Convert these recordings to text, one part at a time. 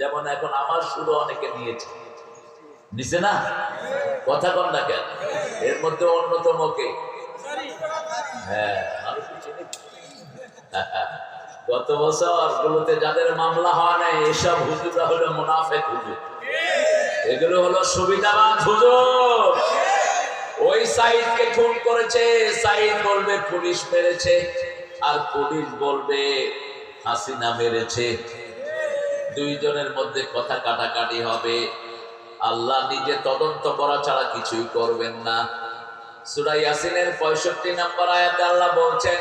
যেমন এখন আমার সুরও অনেকে নিয়েছে। নিছে না? কথা কন না কেন? এর মধ্যে অন্যতম কে? হ্যাঁ? গত বছর গুলোতে যাদের মামলা হয় নাই, এসব হুজুরা হলো মুনাফেক হুজুর। এগুলো হলো সুবিধাবান হুজুর। ওই সাইদকে খুন করেছে, সাইদ বলবে পুলিশ মেরেছে, আর পুলিশ বলবে হাসিনা মেরেছে। দুইজনের মধ্যে কথা কাটাকাটি হবে। আল্লাহ নিজে তদন্ত করা ছাড়া কিছুই করবেন না। সূরা ইয়াসিনের 65 নম্বর আয়াতে আল্লাহ বলছেন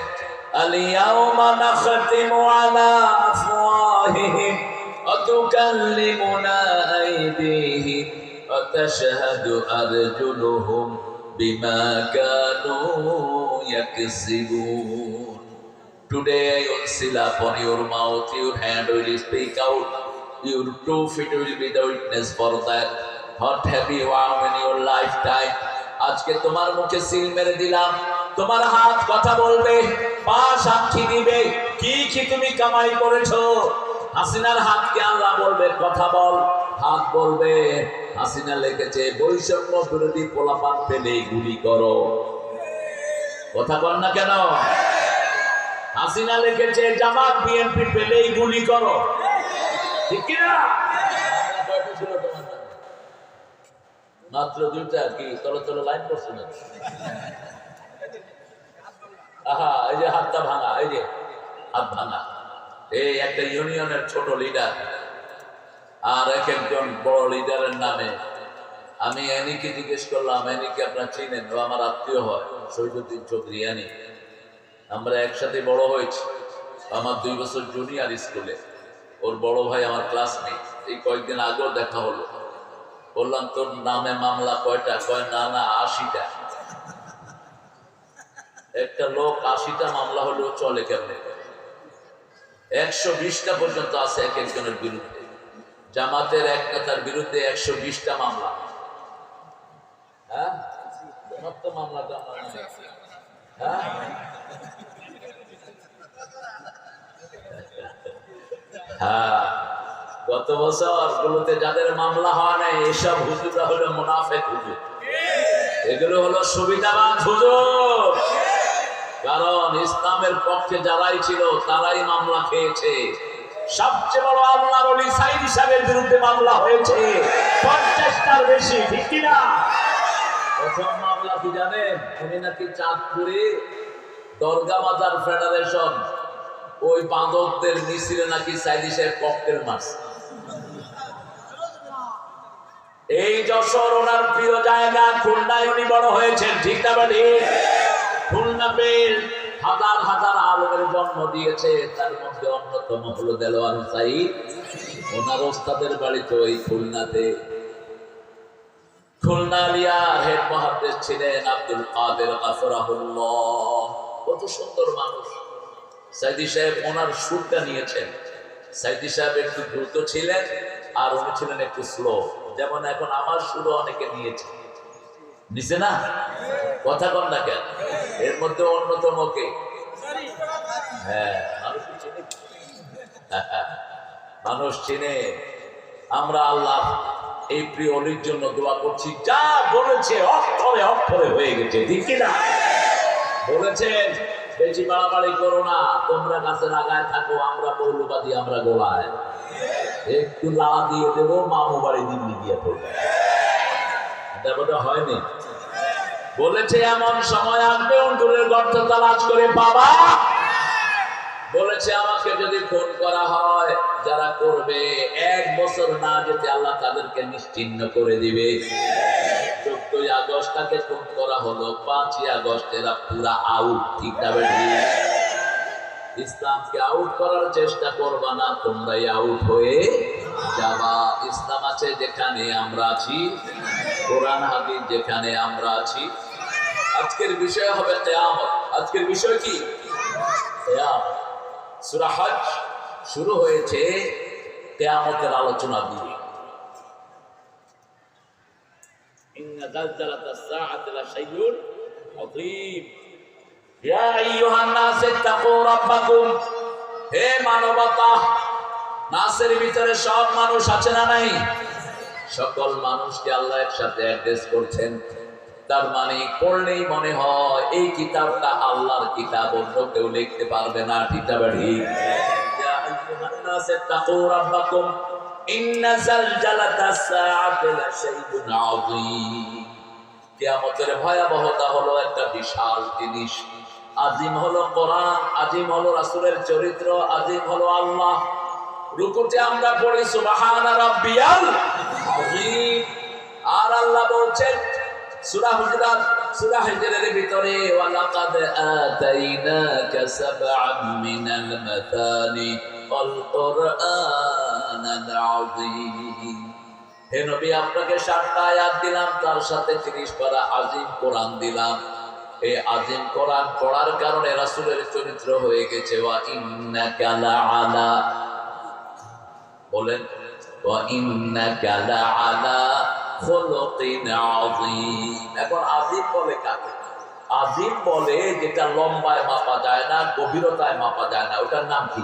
আলিয়াউমা নাখতিমু Today I seal upon your mouth, your hand will speak out, your two feet will be the witness for that. What have you found in your lifetime? আজকে তোমার মুখে সিল মেরে দিলাম তোমার হাত কথা বলবে পা সাক্ষী দিবে কি কি তুমি কামাই করেছ হাসিনার হাতকে আল্লাহ বলবে কথা বল হাত বলবে হাসিনা লিখেছে বৈষম্য বিরোধী পোলাপান পেলে গুলি করো কথা বল না কেন হাসিনা লিখেছে, জামাত বিএনপি পেলেই গুলি করো। ঠিক কিনা? মাত্র দুইটা কি তলে তলে লাইন করছে না আহা, এই যে হাতটা ভাঙা, এই যে হাত ভাঙা। এই একটা ইউনিয়নের ছোট লিডার আর এক একজন বড় লিডারের নামে। আমি এনিকে জিজ্ঞেস করলাম, এনিকে আপনার চিনেন? ও আমার আত্মীয় হয়। শহীদুদ্দিন চৌধুরী, এনি। আমরা একসাথে বড় হয়েছি। আমার দুই বছর জুনিয়র স্কুলে ওর বড় ভাই আমার ক্লাসমেট এই কয়েকদিন আগেও দেখা হলো। বললাম, তোর নামে মামলা কয়টা? কয়, না না, আশিটা। একটা লোক আশিটা মামলা হলেও চলে কেমনে? একশো বিশটা পর্যন্ত আছে এক একজনের বিরুদ্ধে। জামাতের এক নেতার বিরুদ্ধে একশো বিশটা মামলা। হ্যাঁ? নাই। হ্যাঁ? গত বছর গুলোতে যাদের মামলা হয় নাই, এসব হুজুরা হলো মুনাফেক হুজুর। এগুলো হলো সুবিধাবান হুজুর। কারণ ইসলামের পক্ষে যারাই ছিল, তারাই মামলা খেয়েছে। সবচেয়ে বড় সাহেবের বিরুদ্ধে মামলা হয়েছে। বেশি প্রথম মামলা কি জানেন? উনি নাকি চাঁদপুরে দরগা ফেডারেশন ওই বাঁদরদের মিছিলে নাকি সাইদি সাহেব ককটেল মারছে? এই যশোর ওনার প্রিয় জায়গা খুলনায় উনি বড় হয়েছেন, ঠিক না বাড়ি? খুলনা পেল হাজার হাজার আলমের জন্ম দিয়েছে, তার মধ্যে অন্যতম হলো দেলোয়ার সাইদ ওনার ওস্তাদের বাড়ি তো এই খুলনাতে। খুলনা আলিয়ার হেড মহাদেশ ছিলেন আব্দুল কাদের গাফরাহুল্লাহ। কত সুন্দর মানুষ। সাইদি সাহেব ওনার সুরটা নিয়েছেন। সাইদি সাহেব একটু দ্রুত ছিলেন আর উনি ছিলেন একটু স্লো যেমন এখন আমার সুরও অনেকে নিয়েছে। নিছে না? কথা কন না কেন? এর মধ্যে অন্যতম কে? হ্যাঁ মানুষ চেনে? আমরা আল্লাহ এই প্রিয় অলির জন্য দোয়া করছি। যা বলেছে অক্ষরে অক্ষরে হয়ে গেছে, ঠিক কিনা? বলেছেন। বেশি বাড়াবাড়ি করো না। তোমরা গাছের আগায় থাকো, আমরা মৌলবাদী, আমরা গোলায়। একটু লাড়া দিয়ে দেবো, মামু বাড়ি দিল্লি গিয়ে পড়বে। এটা হয়নি। বলেছে, এমন সময় আসবে অন্টুরের গর্ত তালাশ করে বাবা। বলেছে, আমাকে যদি ফোন করা হয়, যারা করবে, এক বছর না যেতে আল্লাহ তাদেরকে নিশ্চিন্ন করে দিবে। চোদ্দই আগস্ট তাকে করা হলো, পাঁচই আগস্ট এরা পুরা আউট ইসলামকে আউট করার চেষ্টা করবা না, তোমরাই আউট হয়ে যাবা। ইসলাম আছে যেখানে আমরা আছি, কোরআন, হাদিস যেখানে আমরা আছি। আজকের বিষয় হবে কেয়ামত। আজকের বিষয় কি? কেয়ামত। সূরা শুরু হয়েছে কেয়ামতের আলোচনা দিয়ে ইন্না জালজালাতাস সাআতি লাশাইউন আযীম ইয়া আইয়ুহান নাস ইত্তাকু রাব্বাকুম ভিতরে সব মানুষ আছে না নাই? সকল মানুষকে আল্লাহ একসাথে অ্যাড্রেস করছেন। তার মানে পড়লেই মনে হয় এই কিতাবটা আল্লাহর কিতাব, অন্য কেউ লিখতে পারবে না ঠিকটা ভয়াবহতা হলো একটা বিশাল জিনিস। আজিম হলো কোরআন, আজিম হলো চরিত্র, আজিম হলো আল্লাহ। রুকুতে আমরা পড়ি রাব্বিয়াল আর আল্লাহ বলছেন, সুরা হুজরাত, সুরা হিজরের ভিতরে আতাইনাকা মিনাল মাতানি ওয়াল হে নবী, আপনাকে সাতটা আয়াত দিলাম, তার সাথে তিরিশ পারা আজিম কোরআন দিলাম। এই আজিম কোরআন পড়ার কারণে রাসূলের চরিত্র হয়ে গেছে বলেন আজিম বলে কাকে? আজিম বলে যেটা লম্বায় মাপা যায় না, গভীরতায় মাপা যায় না, ওটার নাম কি?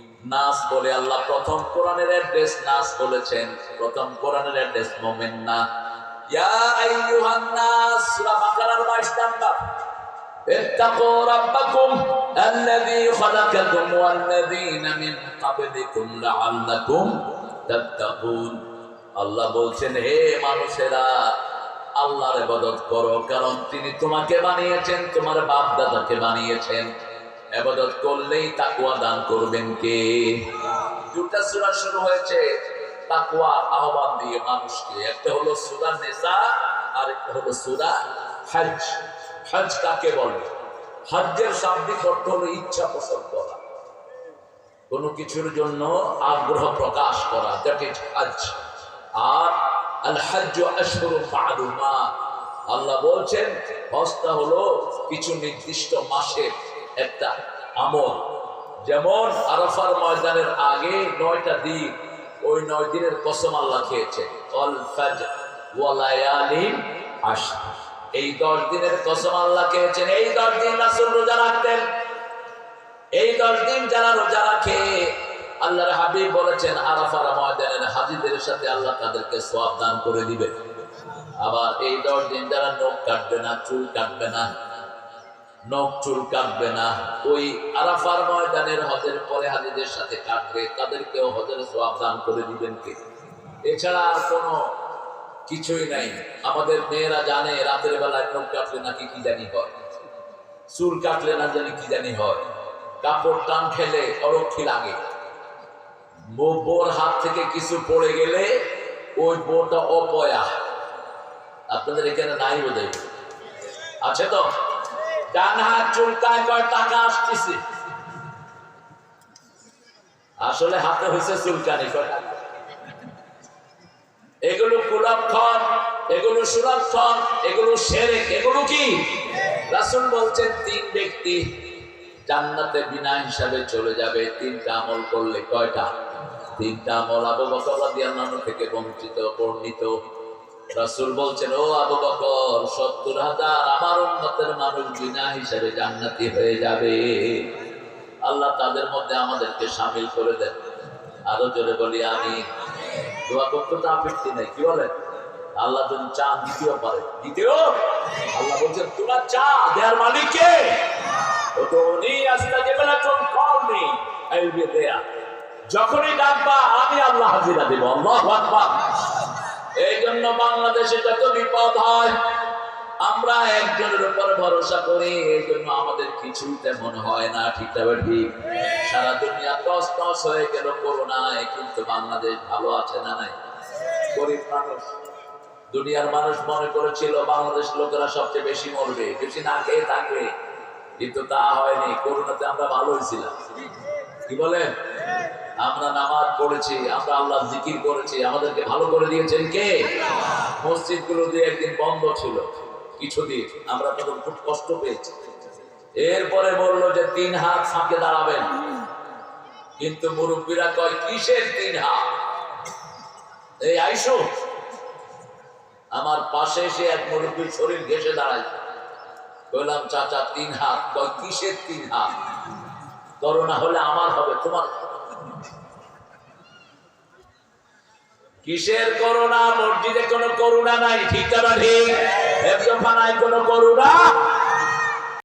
নাস বলে আল্লাহ প্রথম কোরআনের অ্যাড্রেস নাস বলেছেন প্রথম কোরআনের অ্যাড্রেস মোমেন না ইয়া আইয়ুহান নাস সূরা বাকারার 22 নাম্বার اتقوا ربكم الذي خلقكم والذين من قبلكم لعلكم تتقون আল্লাহ বলছেন হে মানুষেরা আল্লাহর ইবাদত করো কারণ তিনি তোমাকে বানিয়েছেন তোমার বাপ দাদাকে বানিয়েছেন ইবাদত করলেই তাকওয়া দান করবেন কে? দুটা সূরা শুরু হয়েছে তাকুয়া আহ্বান দিয়ে মানুষকে। একটা হলো সূরা নিসা আর একটা হলো সূরা হজ হজ কাকে বলে? হজ্জের শাব্দিক অর্থ হলো ইচ্ছা পোষণ করা। কোনো কিছুর জন্য আগ্রহ প্রকাশ করা, দ্যাট ইজ হজ আর আল মা'লুমা আল্লাহ বলছেন হজটা হলো কিছু নির্দিষ্ট মাসের একটা আমল। যেমন আরাফার ময়দানের আগে নয়টা দিন, ওই নয় দিনের কসম আল্লাহ খেয়েছে। এই দশ দিনের কসম আল্লাহ খেয়েছেন। এই দশ দিন রাসূল রোজা রাখতেন। এই দশ দিন যারা রোজা রাখে, আল্লাহর হাবিব বলেছেন, আরাফার ময়দানের হাজিদের সাথে আল্লাহ তাদেরকে সওয়াব দান করে দিবে। আবার এই দশ দিন যারা নখ কাটবে না, চুল কাটবে না নখ চুল কাটবে না। ওই আরাফার ময়দানের হজের পরে হাজিদের সাথে কাটবে তাদেরকেও হজের সওয়াব দান করে দিবেন কে? এছাড়া আর কোনো কিছুই নাই। আমাদের মেয়েরা জানে, রাতের বেলায় নখ কাটলে নাকি কি জানি হয়? চুল কাটলে না জানি কি জানি হয়? কাপড় টান খেলে অরক্ষী লাগে। বোর হাত থেকে কিছু পড়ে গেলে ওই বোটা অপয়া। আপনাদের এখানে নাই বোধ আছে তো? ডান হাত চুলকায় কয়, টাকা আসতেছে। আসলে হাতে হয়েছে চুলকানি, কয় এগুলো কুলক্ষণ, এগুলো এগুলো এগুলো কি? রাসূল বলছেন, তিন ব্যক্তি জান্নাতে বিনা হিসাবে চলে যাবে, তিনটা আমল করলে কয়টা? তিনটা আমল আবু বকর থেকে বঞ্চিত, বর্ণিত। রাসূল বলছেন, ও আবু বকর, সত্তর হাজার আমার উম্মতের মানুষ বিনা হিসাবে জান্নাতি হয়ে যাবে। আল্লাহ তাদের মধ্যে আমাদেরকে সামিল করে দেন। আরও জোরে বলি আমি আল্লাহ যখনই ডাকবা, আমি আল্লাহ হাজিরা দেব, আল্লাহু এই জন্য বাংলাদেশে যত বিপদ হয়, আমরা একজনের উপর ভরসা করি এই জন্য আমাদের কিছু তেমন হয় না, ঠিক তবে ঠিক? সারা দুনিয়া টস টস হয়ে গেল করোনায়, কিন্তু বাংলাদেশ ভালো আছে না নাই? গরিব মানুষ। দুনিয়ার মানুষ মনে করেছিল, বাংলাদেশ লোকেরা সবচেয়ে বেশি মরবে, বেশি না খেয়ে থাকবে। কিন্তু তা হয়নি, করোনাতে আমরা ভালো হয়েছিলাম কি বলেন? আমরা নামাজ পড়েছি, আমরা আল্লাহ জিকির করেছি, আমাদেরকে ভালো করে দিয়েছেন কে? মসজিদগুলো দিয়ে একদিন বন্ধ ছিল, কিছুদিন। আমরা তখন খুব কষ্ট পেয়েছি। এরপরে বলল যে তিন হাত ফাঁকে দাঁড়াবেন। কিন্তু মুরব্বীরা কয়, কিসের তিন হাত? এই আইসো। আমার পাশে এসে এক মুরব্বীর শরীর ঘেসে দাঁড়ায়। বললাম, চাচা, তিন হাত। কয়, কিসের তিন হাত? করোনা হলে আমার হবে, তোমার কিসের করোনা মসজিদে কোনো করুণা নাই ঠিক না ঠিক? কোনো করুণা